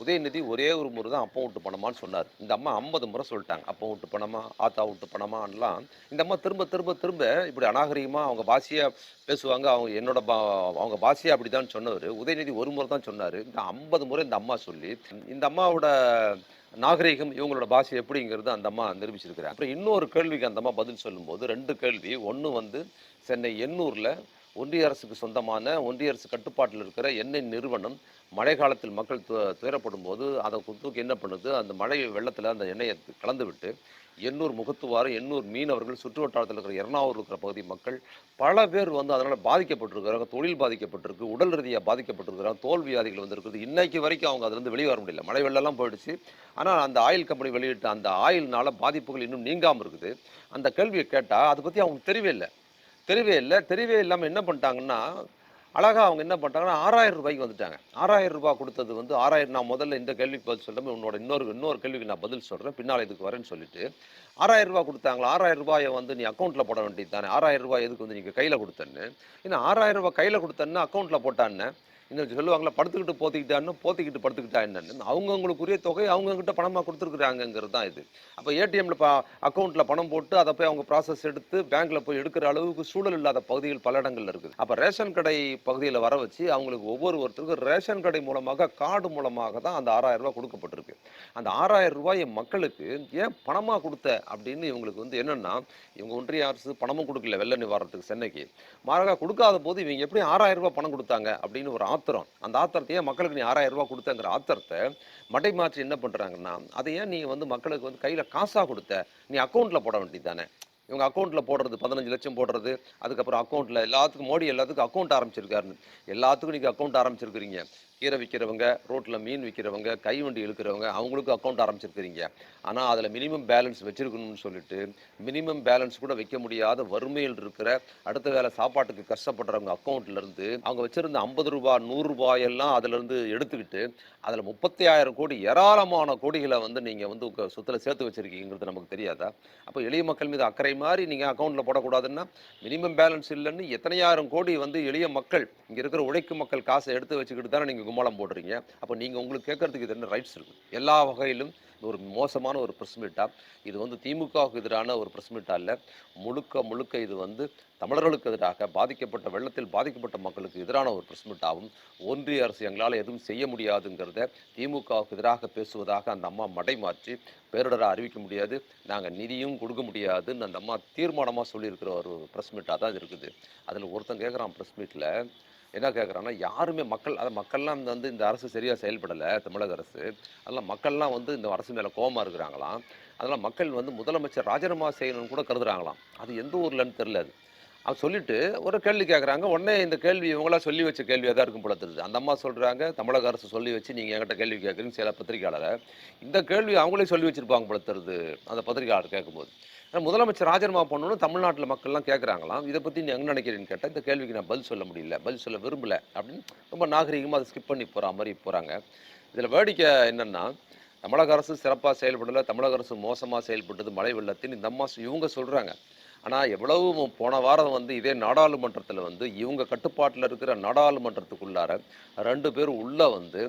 உதயநிதி ஒரே ஒரு முறை தான் அப்பா விட்டு பணமான்னு சொன்னார். இந்த அம்மா ஐம்பது முறை சொல்லிட்டாங்க. அப்பா விட்டு பணமா ஆத்தா விட்டு பணமான்லாம் இந்த அம்மா திரும்ப திரும்ப திரும்ப இப்படி அநாகரிகமாக அவங்க பாஷையாக பேசுவாங்க. அவங்க என்னோட பா அவங்க அப்படி அப்படிதான் சொன்னவர். உதயநிதி ஒரு முறை தான் சொன்னார். இந்த ஐம்பது முறை இந்த அம்மா சொல்லி இந்த அம்மாவோட நாகரிகம் இவங்களோட பாஷை எப்படிங்கிறது அந்த அம்மா நிரூபிச்சிருக்கிறாங்க. அப்புறம் இன்னொரு கேள்விக்கு அந்த அம்மா பதில் சொல்லும்போது ரெண்டு கேள்வி. ஒன்று வந்து சென்னை எண்ணூரில் ஒன்றிய அரசுக்கு சொந்தமான ஒன்றிய அரசு கட்டுப்பாட்டில் இருக்கிற எண்ணெய் நிறுவனம் மழை காலத்தில் மக்கள் து துயரப்படும் போது அதை தூக்கி என்ன பண்ணுது? அந்த மழை வெள்ளத்தில் அந்த எண்ணெயை கலந்து விட்டு எண்ணூர் முகத்துவாறு எண்ணூர் மீனவர்கள் சுற்று வட்டாரத்தில் இருக்கிற எர்ணாவூர் இருக்கிற பகுதி மக்கள் பல பேர் வந்து அதனால் பாதிக்கப்பட்டிருக்கிறாங்க. தொழில் பாதிக்கப்பட்டிருக்கு உடல் ரீதியாக பாதிக்கப்பட்டிருக்கிறாங்க. தோல் வியாதிகள் வந்திருக்குது. இன்றைக்கு வரைக்கும் அவங்க அதுலேருந்து வெளியே வர முடியல. மழை வெள்ளம்லாம் போயிடுச்சு. ஆனால் அந்த ஆயில் கம்பெனி வெளியிட்ட அந்த ஆயில்னால பாதிப்புகள் இன்னும் நீங்காமல் இருக்குது. அந்த கேள்வியை கேட்டால் அதை பற்றி அவங்களுக்கு தெரியவே இல்லை. தெரியவே இல்லை. தெரியவே இல்லாமல் என்ன பண்ணிட்டாங்கன்னா அழகாக அவங்க என்ன பண்ணிட்டாங்கன்னா ஆறாயிரம் ரூபாய்க்கு வந்துட்டாங்க. ஆறாயிரம் ரூபாய் கொடுத்தது வந்து ஆறாயிரம் நான் முதல்ல இந்த கேள்விக்கு பதில் சொல்கிறேன் உன்னோட இன்னொரு இன்னொரு கேள்விக்கு நான் பதில் சொல்கிறேன் பின்னால் இதுக்கு வரேன்னு சொல்லிட்டு ஆறாயிரம் ரூபாய் கொடுத்தாங்களா? ஆறாயிரம் ரூபாயை வந்து நீ அக்கௌண்ட்டில் போட வேண்டியது தானே ஆறாயிரம் ரூபாய் எதுக்கு வந்து நீங்கள் கையில் கொடுத்தேன்னு. ஏன்னா ஆறாயிரம் ரூபாய் கையில் கொடுத்தேன்னு அக்கௌண்ட்டில் போட்டான்னு இன்னும் சொல்லுவாங்களா படுத்துக்கிட்டு போத்திக்கிட்டான்னு போத்திக்கிட்டு படுத்துக்கிட்டா என்னன்னு? அவங்கவுங்களுக்குரிய தொகை அவங்கக்கிட்ட பணமாக கொடுத்துருக்குறாங்கங்கிறது தான் இது. அப்போ ஏடிஎம்ல இப்போ அக்கௌண்ட்டில் பணம் போட்டு அதை போய் அவங்க ப்ராசஸ் எடுத்து பேங்க்கில் போய் எடுக்கிற அளவுக்கு சூழல் இல்லாத பகுதிகள் பல இடங்கள்ல இருக்குது. அப்போ ரேஷன் கடை பகுதியில் வர வச்சு அவங்களுக்கு ஒவ்வொரு ஒருத்தருக்கும் ரேஷன் கடை மூலமாக கார்டு மூலமாக தான் அந்த ஆறாயிரம் ரூபாய் கொடுக்கப்பட்டிருக்கு. அந்த ஆறாயிரம் ரூபாயை மக்களுக்கு ஏன் பணமாக கொடுத்த அப்படின்னு இவங்களுக்கு வந்து என்னென்னா இவங்க ஒன்றிய அரசு பணமும் கொடுக்கல வெள்ள நிவாரணத்துக்கு சென்னைக்கு. மாறாக கொடுக்காத போது இவங்க எப்படி ஆறாயிரம் ரூபாய் பணம் கொடுத்தாங்க அப்படின்னு ஒரு ஆத்திரம். அந்த ஆத்திரத்தையே ஏன் மக்களுக்கு நீ ஆறாயிரம் ரூபா கொடுத்தங்கிற ஆத்திரத்தை மடை மாற்றி என்ன பண்ணுறாங்கன்னா அதை ஏன் நீ வந்து மக்களுக்கு வந்து கையில் காசாக கொடுத்த நீ அக்கௌண்ட்டில் போட வேண்டியது தானே இவங்க அக்கௌண்ட்டில் போடுறது பதினஞ்சு லட்சம் போடுறது அதுக்கப்புறம் அக்கௌண்ட்டில் எல்லாத்துக்கும் மோடி எல்லாத்துக்கும் அக்கௌண்ட் ஆரம்பிச்சிருக்காருன்னு. எல்லாத்துக்கும் நீங்கள் அக்கௌண்ட் ஆரம்பிச்சிருக்கிறீங்க. கீரை விற்கிறவங்க ரோட்டில் மீன் விற்கிறவங்க கை வண்டி இழுக்கிறவங்க அவங்களுக்கு அக்கௌண்ட் ஆரம்பிச்சிருக்கிறீங்க. ஆனால் அதில் மினிமம் பேலன்ஸ் வச்சுருக்கணும்னு சொல்லிட்டு மினிமம் பேலன்ஸ் கூட வைக்க முடியாத வறுமையில் இருக்கிற அடுத்த வேலை சாப்பாட்டுக்கு கஷ்டப்படுறவங்க அக்கௌண்ட்லேருந்து அவங்க வச்சுருந்த ஐம்பது ரூபா நூறுரூபா எல்லாம் அதுலேருந்து எடுத்துக்கிட்டு அதில் முப்பத்தி ஆயிரம் கோடி ஏராளமான கோடிகளை வந்து நீங்கள் வந்து உங்க சொத்தில் சேர்த்து வச்சுருக்கீங்கிறது நமக்கு தெரியாதா? அப்போ எளிய மக்கள் மீது அக்கறை மாதிரி நீங்கள் அக்கௌண்ட்டில் போடக்கூடாதுன்னா மினிமம் பேலன்ஸ் இல்லைன்னு எத்தனையாயிரம் கோடி வந்து எளிய மக்கள் இங்கே இருக்கிற உழைக்கும் மக்கள் காசை எடுத்து வச்சுக்கிட்டு தானே நீங்கள் கும்மாளம் போடுறீங்க. அப்போ நீங்கள் உங்களுக்கு கேட்கறதுக்கு இது என்ன ரைட்ஸ் இருக்குது எல்லா வகையிலும் ஒரு மோசமான ஒரு ப்ரெஸ் மீட்டா இது வந்து திமுகவுக்கு எதிரான ஒரு ப்ரெஸ் மீட்டா இல்லை? முழுக்க முழுக்க இது வந்து தமிழர்களுக்கு எதிராக பாதிக்கப்பட்ட வெள்ளத்தில் பாதிக்கப்பட்ட மக்களுக்கு எதிரான ஒரு ப்ரெஸ் மீட்டாகவும் ஒன்றிய அரசு எங்களால் எதுவும் செய்ய முடியாதுங்கிறத திமுகவுக்கு எதிராக பேசுவதாக அந்த அம்மா மடை மாற்றி பேரிடராக அறிவிக்க முடியாது. நாங்கள் நிதியும் கொடுக்க முடியாதுன்னு அந்த அம்மா தீர்மானமாக சொல்லியிருக்கிற ஒரு ப்ரெஸ் மீட்டாக தான் இருக்குது. அதில் ஒருத்தன் கேட்குறான் ப்ரெஸ் மீட்டில் என்ன கேட்குறாங்கன்னா யாருமே மக்கள் அதை மக்கள்லாம் இந்த வந்து இந்த அரசு சரியாக செயல்படலை தமிழக அரசு. அதெல்லாம் மக்கள்லாம் வந்து இந்த அரசு மேலே கோபமாக இருக்கிறாங்களாம். அதெல்லாம் மக்கள் வந்து முதலமைச்சர் ராஜினாமா செய்யணும்னு கூட கருதுறாங்களாம். அது எந்த ஊர்லன்னு தெரியல அது. அவன் சொல்லிட்டு ஒரு கேள்வி கேட்குறாங்க உடனே இந்த கேள்வி இவங்களா சொல்லி வச்ச கேள்வியாக தான் இருக்கும் போல தெரியுது. அந்த அம்மா சொல்கிறாங்க தமிழக அரசு சொல்லி வச்சு நீங்கள் என்கிட்ட கேள்வி கேட்குறீங்க சில பத்திரிகையாளரை. இந்த கேள்வி அவங்களே சொல்லி வச்சுருப்பாங்க போல தெரியுது. அந்த பத்திரிகையாளர் கேட்கும்போது முதலமைச்சர் ராஜினாமா பண்ணணும்னு தமிழ்நாட்டில் மக்கள்லாம் கேட்குறாங்களாம் இதை பற்றி நீ எங்கே நினைக்கிறேன்னு கேட்டால் இந்த கேள்விக்கு நான் பதில் சொல்ல முடியல. பதில் சொல்ல விரும்பல அப்படின்னு ரொம்ப நாகரிகமாக அதை ஸ்கிப் பண்ணி போகிற மாதிரி போகிறாங்க இதில் வேடிக்கை என்னென்னா தமிழக அரசு சிறப்பாக செயல்படலை தமிழக அரசு மோசமாக செயல்பட்டது மழை வெள்ளத்தின் இந்த அம்மா இவங்க சொல்கிறாங்க ஆனால் எவ்வளவு போன வாரம் வந்து இதே நாடாளுமன்றத்தில் வந்து இவங்க கட்டுப்பாட்டில் இருக்கிற நாடாளுமன்றத்துக்குள்ளார ரெண்டு பேர் உள்ளே வந்து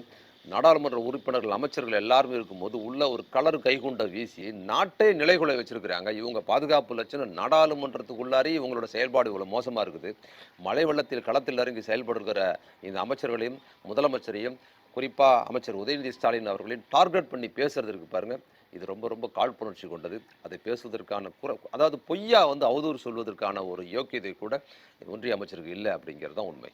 நாடாளுமன்ற உறுப்பினர்கள் அமைச்சர்கள் எல்லாருமே இருக்கும்போது உள்ள ஒரு கலர் கைகுண்டை வீசி நாட்டை நிலைகுலை வச்சிருக்கிறாங்க. இவங்க பாதுகாப்பு லட்சணம் நாடாளுமன்றத்துக்குள்ளாரே இவங்களோட செயல்பாடு இவ்வளோ மோசமாக இருக்குது. மழை வெள்ளத்தில் களத்தில் இறங்கி செயல்படுகிற இந்த அமைச்சர்களையும் முதலமைச்சரையும் குறிப்பாக அமைச்சர் உதயநிதி ஸ்டாலின் அவர்களையும் டார்கெட் பண்ணி பேசுறதுக்கு பாருங்கள் இது ரொம்ப ரொம்ப காழ்ப்புணர்ச்சி கொண்டது. அதை பேசுவதற்கான குற அதாவது பொய்யா வந்து அவதூறு சொல்வதற்கான ஒரு யோக்கியதை கூட ஒன்றிய அமைச்சருக்கு இல்லை அப்படிங்கிறது தான் உண்மை.